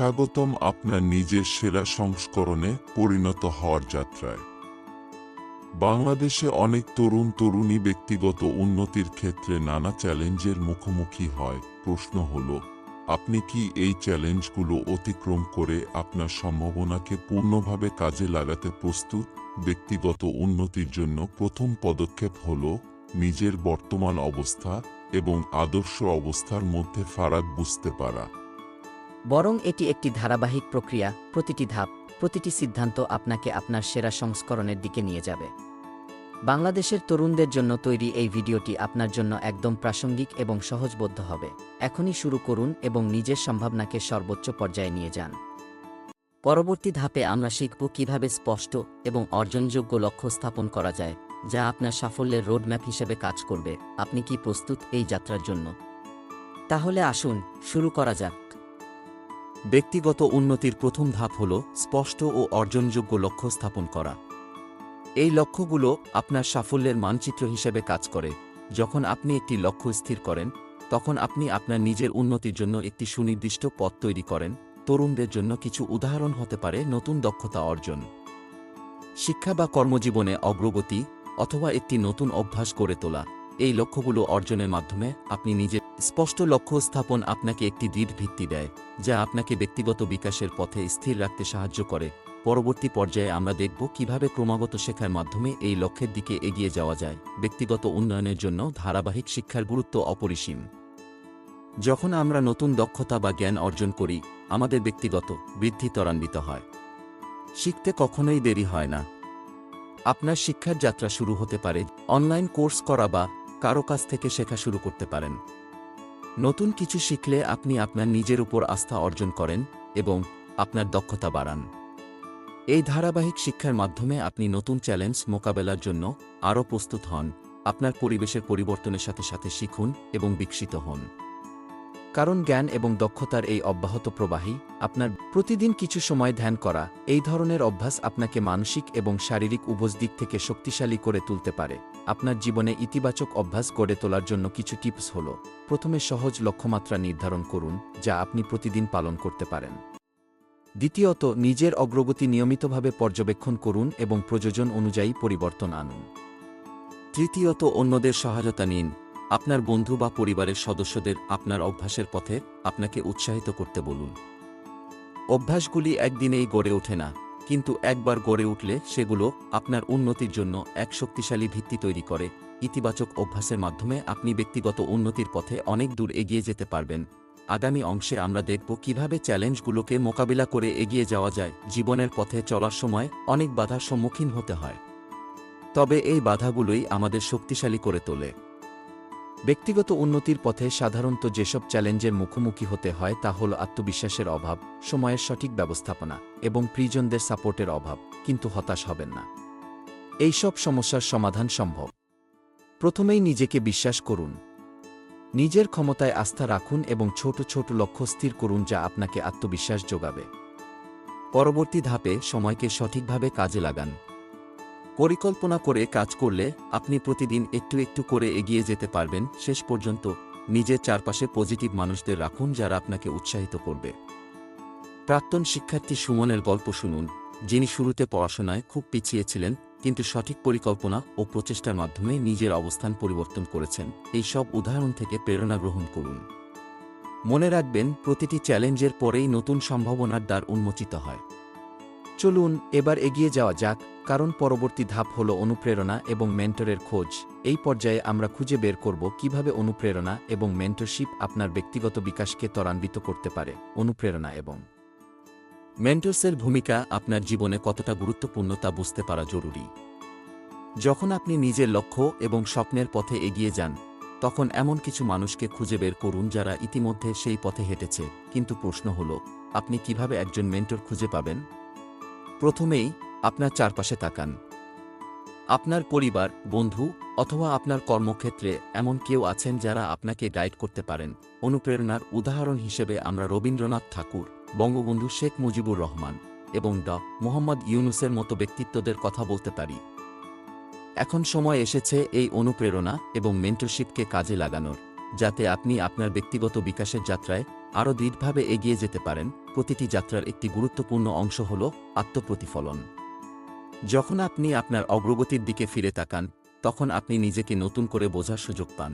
স্বাগতম আপনার নিজের সেরা সংস্করণে পরিণত হওয়ার যাত্রায়। বাংলাদেশে অনেক তরুণ তরুণী ব্যক্তিগত উন্নতির ক্ষেত্রে নানা চ্যালেঞ্জের মুখোমুখি হয়। প্রশ্ন হল, আপনি কি এই চ্যালেঞ্জগুলো অতিক্রম করে আপনার সম্ভাবনাকে পূর্ণভাবে কাজে লাগাতে প্রস্তুত? ব্যক্তিগত উন্নতির জন্য প্রথম পদক্ষেপ হল নিজের বর্তমান অবস্থা এবং আদর্শ অবস্থার মধ্যে ফারাক বুঝতে পারা। বরং এটি একটি ধারাবাহিক প্রক্রিয়া, প্রতিটি ধাপ, প্রতিটি সিদ্ধান্ত আপনাকে আপনার সেরা সংস্করণের দিকে নিয়ে যাবে। বাংলাদেশের তরুণদের জন্য তৈরি এই ভিডিওটি আপনার জন্য একদম প্রাসঙ্গিক এবং সহজবোধ্য হবে। এখনই শুরু করুন এবং নিজের সম্ভাবনাকে সর্বোচ্চ পর্যায়ে নিয়ে যান। পরবর্তী ধাপে আমরা শিখব কীভাবে স্পষ্ট এবং অর্জনযোগ্য লক্ষ্য স্থাপন করা যায়, যা আপনার সাফল্যের রোডম্যাপ হিসেবে কাজ করবে। আপনি কি প্রস্তুত এই যাত্রার জন্য? তাহলে আসুন, শুরু করা যাক। ব্যক্তিগত উন্নতির প্রথম ধাপ হল স্পষ্ট ও অর্জনযোগ্য লক্ষ্য স্থাপন করা। এই লক্ষ্যগুলো আপনার সাফল্যের মানচিত্র হিসেবে কাজ করে। যখন আপনি একটি লক্ষ্য স্থির করেন, তখন আপনি আপনার নিজের উন্নতির জন্য একটি সুনির্দিষ্ট পথ তৈরি করেন। তরুণদের জন্য কিছু উদাহরণ হতে পারে নতুন দক্ষতা অর্জন। শিক্ষা বা কর্মজীবনে অগ্রগতি অথবা একটি নতুন অভ্যাস গড়ে তোলা। এই লক্ষ্যগুলো অর্জনের মাধ্যমে আপনি নিজের স্পষ্ট লক্ষ্য স্থাপন আপনাকে একটি দৃঢ় ভিত্তি দেয়, যা আপনাকে ব্যক্তিগত বিকাশের পথে স্থির রাখতে সাহায্য করে। পরবর্তী পর্যায়ে আমরা দেখব কীভাবে ক্রমাগত শেখার মাধ্যমে এই লক্ষ্যের দিকে এগিয়ে যাওয়া যায়, ব্যক্তিগত উন্নয়নের জন্য ধারাবাহিক শিক্ষার গুরুত্ব অপরিসীম। যখন আমরা নতুন দক্ষতা বা জ্ঞান অর্জন করি, আমাদের ব্যক্তিগত বৃদ্ধি ত্বরান্বিত হয়। শিখতে কখনোই দেরি হয় না। আপনার শিক্ষার যাত্রা শুরু হতে পারে, অনলাইন কোর্স করা বা কারও কাছ থেকে শেখা শুরু করতে পারেন। নতুন কিছু শিখলে আপনি আপনার নিজের উপর আস্থা অর্জন করেন এবং আপনার দক্ষতা বাড়ান। এই ধারাবাহিক শিক্ষার মাধ্যমে আপনি নতুন চ্যালেঞ্জ মোকাবেলার জন্য আরও প্রস্তুত হন, আপনার পরিবেশের পরিবর্তনের সাথে সাথে শিখুন এবং বিকশিত হন। কারণ জ্ঞান এবং দক্ষতার এই অব্যাহত প্রবাহী, আপনার প্রতিদিন কিছু সময় ধ্যান করা, এই ধরনের অভ্যাস আপনাকে মানসিক এবং শারীরিক উভয় দিক থেকে শক্তিশালী করে তুলতে পারে। আপনার জীবনে ইতিবাচক অভ্যাস গড়ে তোলার জন্য কিছু টিপস হল। প্রথমে সহজ লক্ষ্যমাত্রা নির্ধারণ করুন, যা আপনি প্রতিদিন পালন করতে পারেন। দ্বিতীয়ত, নিজের অগ্রগতি নিয়মিতভাবে পর্যবেক্ষণ করুন এবং প্রয়োজন অনুযায়ী পরিবর্তন আনুন। তৃতীয়ত, অন্যদের সহায়তা নিন। আপনার বন্ধু বা পরিবারের সদস্যদের আপনার অভ্যাসের পথে আপনাকে উৎসাহিত করতে বলুন। অভ্যাসগুলি একদিনেই গড়ে ওঠে না, কিন্তু একবার গড়ে উঠলে সেগুলো আপনার উন্নতির জন্য এক শক্তিশালী ভিত্তি তৈরি করে। ইতিবাচক অভ্যাসের মাধ্যমে আপনি ব্যক্তিগত উন্নতির পথে অনেক দূর এগিয়ে যেতে পারবেন। আগামী অংশে আমরা দেখব কীভাবে চ্যালেঞ্জগুলোকে মোকাবিলা করে এগিয়ে যাওয়া যায়। জীবনের পথে চলার সময় অনেক বাধার সম্মুখীন হতে হয়। তবে এই বাধাগুলোই আমাদের শক্তিশালী করে তোলে। ব্যক্তিগত উন্নতির পথে সাধারণত যেসব চ্যালেঞ্জের মুখোমুখি হতে হয় তা হল আত্মবিশ্বাসের অভাব, সময়ের সঠিক ব্যবস্থাপনা এবং প্রিজনদের সাপোর্টের অভাব, কিন্তু হতাশ হবেন না। এইসব সমস্যার সমাধান সম্ভব। প্রথমেই নিজেকে বিশ্বাস করুন। নিজের ক্ষমতায় আস্থা রাখুন এবং ছোট ছোট লক্ষ্য স্থির করুন যা আপনাকে আত্মবিশ্বাস যোগাবে। পরবর্তী ধাপে সময়কে সঠিকভাবে কাজে লাগান। পরিকল্পনা করে কাজ করলে আপনি প্রতিদিন একটু একটু করে এগিয়ে যেতে পারবেন। শেষ পর্যন্ত নিজের চারপাশে পজিটিভ মানুষদের রাখুন যারা আপনাকে উৎসাহিত করবে। প্রাক্তন শিক্ষার্থী সুমনের গল্প শুনুন, যিনি শুরুতে পড়াশোনায় খুব পিছিয়ে ছিলেন, কিন্তু সঠিক পরিকল্পনা ও প্রচেষ্টার মাধ্যমে নিজের অবস্থান পরিবর্তন করেছেন। এই সব উদাহরণ থেকে প্রেরণা গ্রহণ করুন। মনে রাখবেন, প্রতিটি চ্যালেঞ্জের পরেই নতুন সম্ভাবনার দ্বার উন্মোচিত হয়। চলুন, এবার এগিয়ে যাওয়া যাক, কারণ পরবর্তী ধাপ হল অনুপ্রেরণা এবং মেন্টরের খোঁজ। এই পর্যায়ে আমরা খুঁজে বের করব কীভাবে অনুপ্রেরণা এবং মেন্টরশিপ আপনার ব্যক্তিগত বিকাশকে ত্বরান্বিত করতে পারে, অনুপ্রেরণা এবং মেন্টরসের ভূমিকা আপনার জীবনে কতটা গুরুত্বপূর্ণ তা বুঝতে পারা জরুরি। যখন আপনি নিজের লক্ষ্য এবং স্বপ্নের পথে এগিয়ে যান, তখন এমন কিছু মানুষকে খুঁজে বের করুন যারা ইতিমধ্যে সেই পথে হেঁটেছে, কিন্তু প্রশ্ন হল, আপনি কীভাবে একজন মেন্টর খুঁজে পাবেন? প্রথমেই আপনার চারপাশে তাকান। আপনার পরিবার, বন্ধু অথবা আপনার কর্মক্ষেত্রে এমন কেউ আছেন যারা আপনাকে গাইড করতে পারেন। অনুপ্রেরণার উদাহরণ হিসেবে আমরা রবীন্দ্রনাথ ঠাকুর, বঙ্গবন্ধু শেখ মুজিবুর রহমান এবং ড. মোহাম্মদ ইউনুসের মতো ব্যক্তিত্বদের কথা বলতে পারি। এখন সময় এসেছে এই অনুপ্রেরণা এবং মেন্টরশিপকে কাজে লাগানোর, যাতে আপনি আপনার ব্যক্তিগত বিকাশের যাত্রায় আরও দৃঢ়ভাবে এগিয়ে যেতে পারেন, প্রতিটি যাত্রার একটি গুরুত্বপূর্ণ অংশ হল আত্মপ্রতিফলন। যখন আপনি আপনার অগ্রগতির দিকে ফিরে তাকান, তখন আপনি নিজেকে নতুন করে বোঝার সুযোগ পান।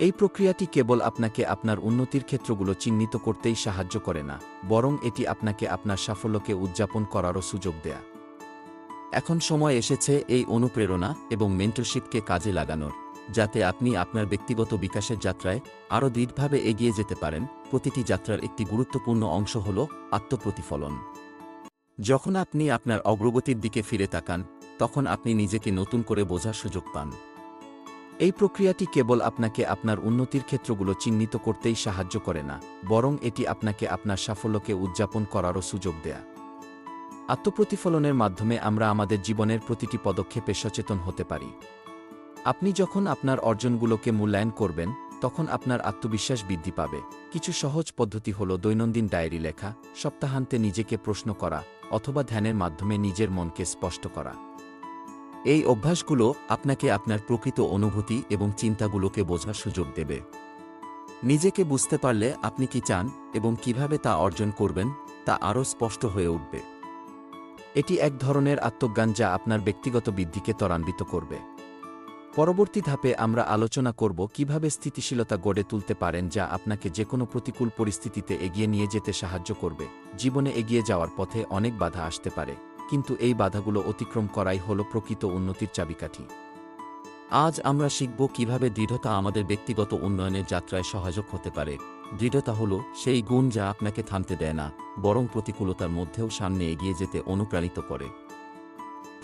এই প্রক্রিয়াটি কেবল আপনাকে আপনার উন্নতির ক্ষেত্রগুলো চিহ্নিত করতেই সাহায্য করে না, বরং এটি আপনাকে আপনার সাফল্যকে উদযাপন করারও সুযোগ দেয়া। এখন সময় এসেছে এই অনুপ্রেরণা এবং মেন্টরশিপকে কাজে লাগানোর। যাতে আপনি আপনার ব্যক্তিগত বিকাশের যাত্রায় আরও দৃঢ়ভাবে এগিয়ে যেতে পারেন। প্রতিটি যাত্রার একটি গুরুত্বপূর্ণ অংশ হল আত্মপ্রতিফলন। যখন আপনি আপনার অগ্রগতির দিকে ফিরে তাকান, তখন আপনি নিজেকে নতুন করে বোঝার সুযোগ পান। এই প্রক্রিয়াটি কেবল আপনাকে আপনার উন্নতির ক্ষেত্রগুলো চিহ্নিত করতেই সাহায্য করে না, বরং এটি আপনাকে আপনার সাফল্যকে উদযাপন করারও সুযোগ দেয়া। আত্মপ্রতিফলনের মাধ্যমে আমরা আমাদের জীবনের প্রতিটি পদক্ষেপে সচেতন হতে পারি। আপনি যখন আপনার অর্জনগুলোকে মূল্যায়ন করবেন, তখন আপনার আত্মবিশ্বাস বৃদ্ধি পাবে। কিছু সহজ পদ্ধতি হল দৈনন্দিন ডায়েরি লেখা, সপ্তাহান্তে নিজেকে প্রশ্ন করা, অথবা ধ্যানের মাধ্যমে নিজের মনকে স্পষ্ট করা। এই অভ্যাসগুলো আপনাকে আপনার প্রকৃত অনুভূতি এবং চিন্তাগুলোকে বোঝার সুযোগ দেবে। নিজেকে বুঝতে পারলে আপনি কি চান এবং কীভাবে তা অর্জন করবেন, তা আরও স্পষ্ট হয়ে উঠবে। এটি এক ধরনের আত্মজ্ঞান যা আপনার ব্যক্তিগত বৃদ্ধিকে ত্বরান্বিত করবে। পরবর্তী ধাপে আমরা আলোচনা করব কীভাবে স্থিতিশীলতা গড়ে তুলতে পারেন যা আপনাকে যেকোনো প্রতিকূল পরিস্থিতিতে এগিয়ে নিয়ে যেতে সাহায্য করবে। জীবনে এগিয়ে যাওয়ার পথে অনেক বাধা আসতে পারে, কিন্তু এই বাধাগুলো অতিক্রম করাই হল প্রকৃত উন্নতির চাবিকাঠি। আজ আমরা শিখব কীভাবে দৃঢ়তা আমাদের ব্যক্তিগত উন্নয়নের যাত্রায় সহায়ক হতে পারে। দৃঢ়তা হল সেই গুণ যা আপনাকে থামতে দেয় না, বরং প্রতিকূলতার মধ্যেও সামনে এগিয়ে যেতে অনুপ্রাণিত করে।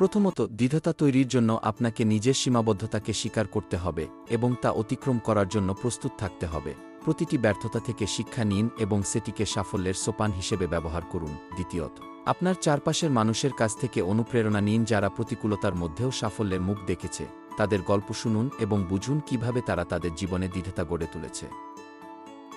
প্রথমত দৃঢ়তা তৈরির জন্য আপনাকে নিজের সীমাবদ্ধতাকে স্বীকার করতে হবে এবং তা অতিক্রম করার জন্য প্রস্তুত থাকতে হবে। প্রতিটি ব্যর্থতা থেকে শিক্ষা নিন এবং সেটিকে সাফল্যের সোপান হিসেবে ব্যবহার করুন। দ্বিতীয়ত, আপনার চারপাশের মানুষের কাছ থেকে অনুপ্রেরণা নিন যারা প্রতিকূলতার মধ্যেও সাফল্যের মুখ দেখেছে। তাদের গল্প শুনুন এবং বুঝুন কীভাবে তারা তাদের জীবনে দৃঢ়তা গড়ে তুলেছে।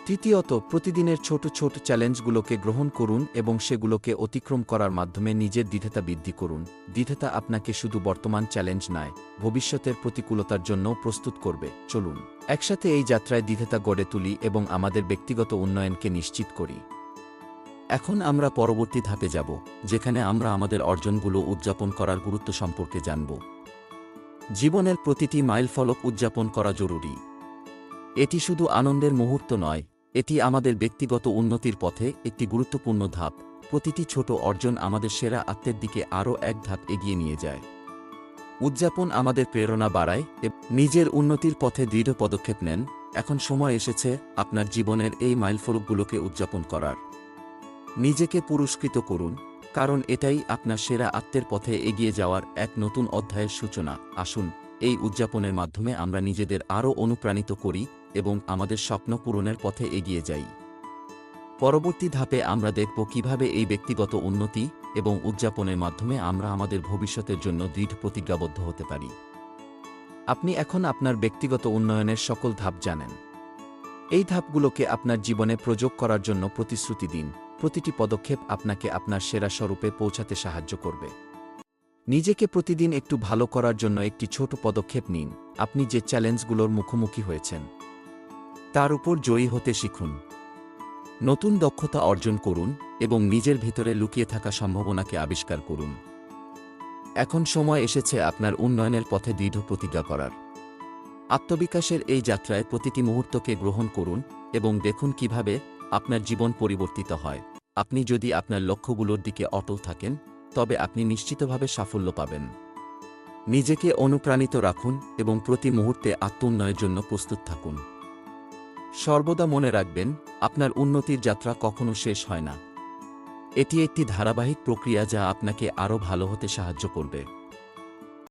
তৃতীয়ত, প্রতিদিনের ছোট ছোট চ্যালেঞ্জগুলোকে গ্রহণ করুন এবং সেগুলোকে অতিক্রম করার মাধ্যমে নিজের দৃঢ়তা বৃদ্ধি করুন। দৃঢ়তা আপনাকে শুধু বর্তমান চ্যালেঞ্জ নয়, ভবিষ্যতের প্রতিকূলতার জন্যও প্রস্তুত করবে। চলুন, একসাথে এই যাত্রায় দৃঢ়তা গড়ে তুলি এবং আমাদের ব্যক্তিগত উন্নয়নকে নিশ্চিত করি। এখন আমরা পরবর্তী ধাপে যাব, যেখানে আমরা আমাদের অর্জনগুলো উদযাপন করার গুরুত্ব সম্পর্কে জানব। জীবনের প্রতিটি মাইলফলক উদযাপন করা জরুরি। এটি শুধু আনন্দের মুহূর্ত নয় এটি আমাদের ব্যক্তিগত উন্নতির পথে একটি গুরুত্বপূর্ণ ধাপ। প্রতিটি ছোট অর্জন আমাদের সেরা আত্মের দিকে আরও এক ধাপ এগিয়ে নিয়ে যায়। উদযাপন আমাদের প্রেরণা বাড়ায় নিজের উন্নতির পথে দৃঢ় পদক্ষেপ নেন। এখন সময় এসেছে আপনার জীবনের এই মাইলফলকগুলোকে উদযাপন করার। নিজেকে পুরস্কৃত করুন, কারণ এটাই আপনার সেরা আত্মের পথে এগিয়ে যাওয়ার এক নতুন অধ্যায়ের সূচনা। আসুন, এই উদযাপনের মাধ্যমে আমরা নিজেদের আরও অনুপ্রাণিত করি। এবং আমাদের স্বপ্ন পূরণের পথে এগিয়ে যাই। পরবর্তী ধাপে আমরা দেখব কীভাবে এই ব্যক্তিগত উন্নতি এবং উদযাপনের মাধ্যমে আমরা আমাদের ভবিষ্যতের জন্য দৃঢ় প্রতিজ্ঞাবদ্ধ হতে পারি। আপনি এখন আপনার ব্যক্তিগত উন্নয়নের সকল ধাপ জানেন। এই ধাপগুলোকে আপনার জীবনে প্রযোগ করার জন্য প্রতিশ্রুতি দিন। প্রতিটি পদক্ষেপ আপনাকে আপনার সেরা স্বরূপে পৌঁছাতে সাহায্য করবে। নিজেকে প্রতিদিন একটু ভালো করার জন্য একটি ছোট পদক্ষেপ নিন। আপনি যে চ্যালেঞ্জগুলোর মুখোমুখি হয়েছেন তার উপর জয়ী হতে শিখুন। নতুন দক্ষতা অর্জন করুন এবং নিজের ভেতরে লুকিয়ে থাকা সম্ভাবনাকে আবিষ্কার করুন। এখন সময় এসেছে আপনার উন্নয়নের পথে দৃঢ় প্রতিজ্ঞা করার। আত্মবিকাশের এই যাত্রায় প্রতিটি মুহূর্তকে গ্রহণ করুন এবং দেখুন কীভাবে আপনার জীবন পরিবর্তিত হয়। আপনি যদি আপনার লক্ষ্যগুলোর দিকে অটল থাকেন, তবে আপনি নিশ্চিতভাবে সাফল্য পাবেন। নিজেকে অনুপ্রাণিত রাখুন এবং প্রতি মুহূর্তে আত্মোন্নয়ের জন্য প্রস্তুত থাকুন। সর্বদা মনে রাখবেন, আপনার উন্নতির যাত্রা কখনো শেষ হয় না। এটি একটি ধারাবাহিক প্রক্রিয়া যা আপনাকে আরও ভালো হতে সাহায্য করবে।